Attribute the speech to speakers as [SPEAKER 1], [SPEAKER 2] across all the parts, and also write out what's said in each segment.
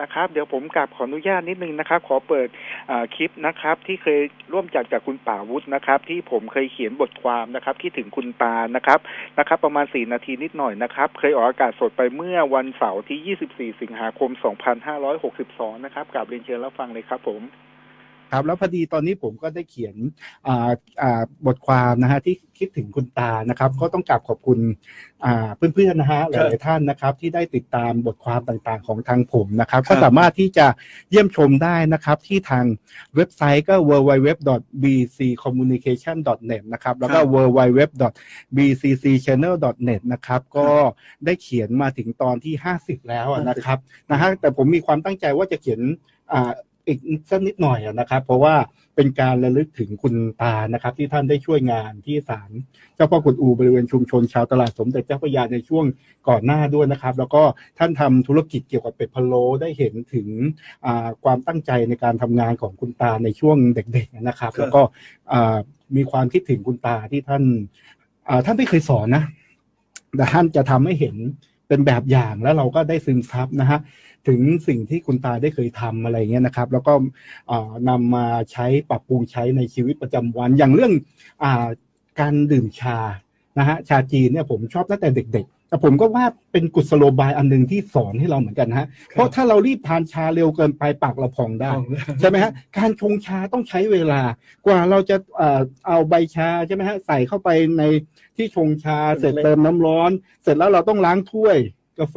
[SPEAKER 1] นะครับ เดี๋ยวผมกลับขออนุญาตนิดนึงนะครับ ขอเปิดคลิปนะครับ ที่เคยร่วมจัดจากคุณป่าวุฒินะครับ ที่ผมเคยเขียนบทความนะครับคิดถึงคุณตานะครับนะครับ ประมาณสี่นาทีนิดหน่อยนะครับ เคยออกอากาศสดไปเมื่อวันเสาร์ที่ 24 สิงหาคม 2562 นะครับกลับเรียนเชิญรับฟังเลยครับผม
[SPEAKER 2] ครับแล้วพอดีตอนนี้ผมก็ได้เขียนอ่าอ่าบทความนะฮะที่คิดถึงคุณตานะครับ ก็ต้องกราบขอบคุณอ่าเพื่อนๆนะฮะหลายๆท่านนะครับ ที่ได้ติดตามบทความต่างๆ ของทางผมนะครับ ก็สามารถที่จะเยี่ยมชมได้นะครับ ที่ทางเว็บไซต์ก็ www.bccommunication.net นะครับ แล้วก็ www.bccchannel.net นะครับก็ได้เขียนมาถึงตอนที่ 50 แล้วอะนะครับนะฮะแต่ผมมีความตั้งใจว่าจะเขียน อ่าอีกสักนิดหน่อยอะนะครับ เพราะว่าเป็นการระลึกถึงคุณตานะครับ ที่ท่านได้ช่วยงานที่ศาลเจ้าพ่อกุนอูบริเวณชุมชนชาวตลาดสมเด็จเจ้าพระยาในช่วงก่อนหน้าด้วยนะครับ แล้วก็ท่านทำธุรกิจเกี่ยวกับเป็ดพะโล้ได้เห็นถึงอ่าความตั้งใจในการทำงานของคุณตาในช่วงเด็กๆนะครับ แล้วก็อ่ามีความคิดถึงคุณตาที่ท่านอ่าท่านไม่เคยสอนนะแต่ท่านจะทำให้เห็น เป็นแบบอย่างแล้วเราก็ได้ซึมซับนะฮะถึงสิ่งที่คุณตาได้เคยทำอะไรเงี้ยนะครับ แล้วก็เอ่อนำมาใช้ปรับปรุงใช้ในชีวิตประจำวันอย่างเรื่องอการดื่มชานะฮะชาจีนเนี่ยผมชอบตั้งแต่เด็กๆ แต่ผมก็ว่าเป็นกุศโลบายอันหนึ่งที่สอนให้เราเหมือนกันนะฮะ เพราะถ้าเรารีบทานชาเร็วเกินไปปากเราพองได้ ใช่ไหมฮะ การชงชาต้องใช้เวลากว่าเราจะเอ่อเอาใบชาใช่ไหมฮะใส่เข้าไปในที่ชงชาเสร็จเติมน้ำร้อน เสร็จแล้วเราต้องล้างถ้วยกาแฟ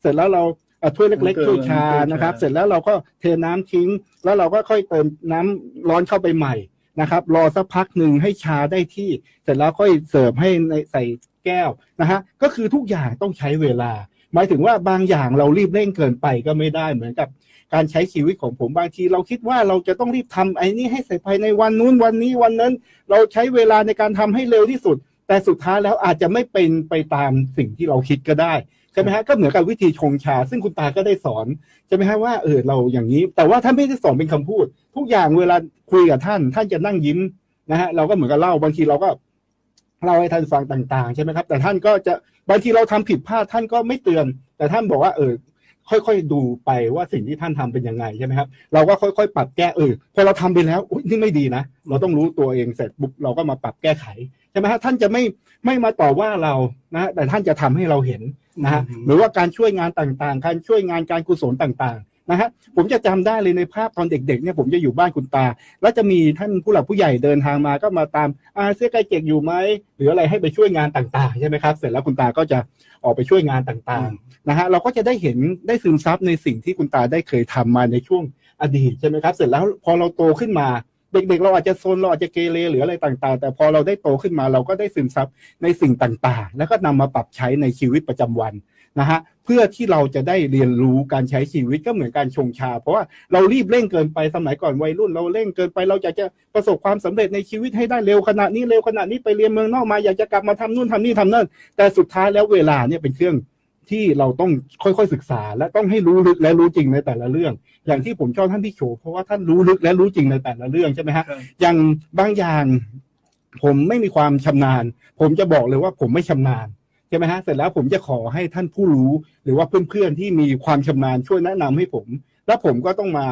[SPEAKER 2] เสร็จแล้วเราเอ่อถ้วยเล็กๆถ้วยชานะครับ เสร็จแล้วเราก็เทน้ำทิ้ง แล้วเราก็ค่อยเติมน้ำร้อนเข้าไปใหม่นะครับ รอสักพักหนึ่งให้ชาได้ที่ เสร็จแล้วค่อยเสิร์ฟให้ในใส่ แก้วนะฮะก็คือทุกอย่างต้องใช้เวลา หมายถึงว่าบางอย่างเรารีบเร่งเกินไปก็ไม่ได้เหมือนกับการใช้ชีวิตของผมบางที เราคิดว่าเราจะต้องรีบทำไอ้นี่ให้เสร็จภายในวันนู้นวันนี้วันนั้น เราใช้เวลาในการทำให้เร็วที่สุด แต่สุดท้ายแล้วอาจจะไม่เป็นไปตามสิ่งที่เราคิดก็ได้ใช่ไหมฮะก็เหมือนกับวิธีชงชา ซึ่งคุณตาก็ได้สอนใช่ไหมฮะว่าเออเราอย่างนี้ แต่ว่าท่านไม่ได้สอนเป็นคำพูด ทุกอย่างเวลาคุยกับท่าน ท่านจะนั่งยิ้มนะฮะเราก็เหมือนกับเล่าบางทีเราก็ เล่าให้ท่านฟังต่างๆ ใช่ไหมครับ แต่ท่านก็จะบางทีเราทำผิดพลาดท่านก็ไม่เตือน แต่ท่านบอกว่าเออค่อยๆดูไปว่าสิ่งที่ท่านทำเป็นยังไงใช่ไหมครับ เราก็ค่อยๆ ปรับแก้เออพอเราทำไปแล้วอุ๊ยนี่ไม่ดีนะ เราต้องรู้ตัวเองเสร็จปุ๊บเราก็มาปรับแก้ไขใช่ไหมฮะท่านจะไม่ไม่มาต่อว่าเรานะแต่ท่านจะทำให้เราเห็นนะฮะหรือว่าการช่วยงานต่างๆ การช่วยงานการกุศลต่างๆ นะฮะผมจะจำได้เลยในภาพตอนเด็กๆเนี่ยผมจะอยู่บ้านคุณตา แล้วจะมีท่านผู้หลักผู้ใหญ่เดินทางมาก็มาตามอาเสื้อไก่เจ็กอยู่ไหมหรืออะไรให้ไปช่วยงานต่างๆใช่ไหมครับ เสร็จแล้วคุณตาก็จะออกไปช่วยงานต่างๆนะฮะเราก็จะได้เห็นได้ซึมซับในสิ่งที่คุณตาได้เคยทำมาในช่วงอดีตใช่ไหมครับ เสร็จแล้วพอเราโตขึ้นมาเด็กๆเราอาจจะโซนเราอาจจะเกเรหรืออะไรต่าง ๆ แต่พอเราได้โตขึ้นมาเราก็ได้ซึมซับในสิ่งต่างๆ แล้วก็นำมาปรับใช้ในชีวิตประจำวัน นะฮะเพื่อที่เราจะได้เรียนรู้การใช้ชีวิตก็เหมือนการชงชา เพราะว่าเรารีบเร่งเกินไปสมัยก่อนวัยรุ่น เราเร่งเกินไปเราอยากจะประสบความสำเร็จในชีวิตให้ได้เร็วขนาดนี้เร็วขนาดนี้ไปเรียนเมืองนอกมาอยากจะกลับมาทำนู่นทำนี่ทำนั่นแต่สุดท้ายแล้วเวลาเนี่ยเป็นเครื่องที่เราต้องค่อยๆศึกษา และต้องให้รู้ลึกและรู้จริงในแต่ละเรื่อง อย่างที่ผมชอบท่านพี่โฉเพราะว่าท่านรู้ลึกและรู้จริงในแต่ละเรื่องใช่ไหมฮะ
[SPEAKER 3] ครับ
[SPEAKER 2] อย่างบางอย่างผมไม่มีความชำนาญ ผมจะบอกเลยว่าผมไม่ชำนาญ ใช่ไหมฮะเสร็จแล้วผมจะขอให้ท่านผู้รู้ หรือว่าเพื่อนๆที่มีความชำนาญช่วยแนะนำให้ผม แล้วผมก็ต้องมา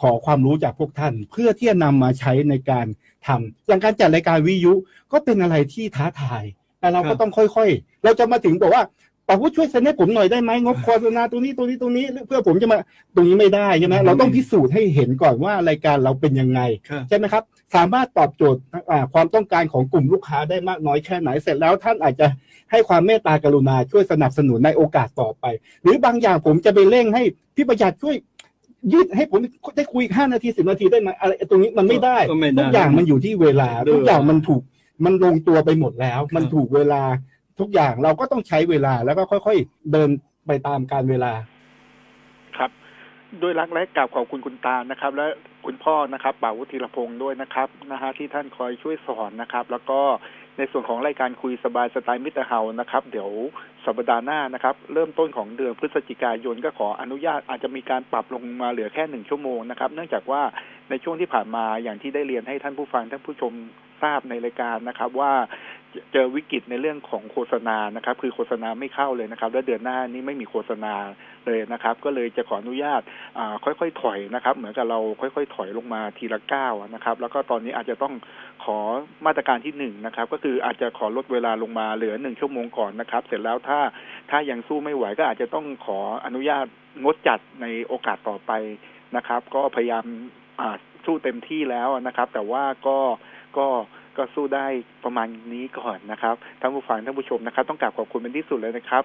[SPEAKER 2] ขอความรู้จากพวกท่าน เพื่อที่จะนำมาใช้ในการทำอย่างการจัดรายการวิทยุก็เป็นอะไรที่ท้าทายแต่เราก็ต้องค่อยๆ เราจะมาถึงบอกว่า ป่าผู้ช่วยเซ็นให้ผมหน่อยได้ไหมงบโฆษณาตรงนี้ตรงนี้ตรงนี้เพื่อผมจะมาตรงนี้ไม่ได้ใช่ไหมเราต้องพิสูจน์ให้เห็นก่อนว่ารายการเราเป็นยังไง
[SPEAKER 3] ครับ
[SPEAKER 2] ใช่ไหมครับ สามารถตอบโจทย์อ่าความต้องการของกลุ่มลูกค้าได้มากน้อยแค่ไหนเสร็จแล้วท่านอาจจะให้ความเมตตากรุณาช่วยสนับสนุนในโอกาสต่อไป หรือบางอย่างผมจะไปเร่งให้พี่ประหยัดช่วยยืดให้ผมได้คุยห้านาทีสิบนาทีได้ไหมอะไรตรงนี้มันไม่ได้
[SPEAKER 3] ก็ไม่ได้
[SPEAKER 2] ทุกอย่างมันอยู่ที่เวลา
[SPEAKER 3] ด้วย
[SPEAKER 2] ทุกอย่างมันถูกมันลงตัวไปหมดแล้ว
[SPEAKER 3] ครับ
[SPEAKER 2] มันถูกเวลา ทุกอย่างเราก็ต้องใช้เวลาแล้วก็ค่อย ๆ เดินไปตามการเวลา
[SPEAKER 1] ครับด้วยรักและกราบขอบคุณคุณตานะครับ และคุณพ่อนะครับป่าวุฒิรพงศ์ด้วยนะครับนะฮะที่ท่านคอยช่วยสอนนะครับ แล้วก็ในส่วนของรายการคุยสบายสไตล์มิตรเฮานะครับ เดี๋ยวสัปดาห์หน้านะครับ เริ่มต้นของเดือนพฤศจิกายนก็ขออนุญาตอาจจะมีการปรับลงมาเหลือแค่หนึ่งชั่วโมงนะครับ เนื่องจากว่าในช่วงที่ผ่านมาอย่างที่ได้เรียนให้ท่านผู้ฟังท่านผู้ชมทราบในรายการนะครับว่า เจอวิกฤตในเรื่องของโฆษณานะครับ คือโฆษณาไม่เข้าเลยนะครับ และเดือนหน้านี้ไม่มีโฆษณาเลยนะครับ ก็เลยจะขออนุญาตอ่าค่อยๆถอยนะครับ เหมือนกับเราค่อยๆถอยลงมาทีละก้าวนะครับ แล้วก็ตอนนี้อาจจะต้องขอมาตรการที่หนึ่งนะครับ ก็คืออาจจะขอลดเวลาลงมาเหลือหนึ่งชั่วโมงก่อนนะครับ เสร็จแล้วถ้าถ้ายังสู้ไม่ไหวก็อาจจะต้องขออนุญาตงดจัดในโอกาสต่อไปนะครับ ก็พยายามอ่าสู้เต็มที่แล้วนะครับ แต่ว่าก็ก็ ก็สู้ได้ประมาณนี้ก่อนนะครับท่านผู้ฟังท่านผู้ชมนะครับ ต้องกราบขอบคุณเป็นที่สุดเลยนะครับ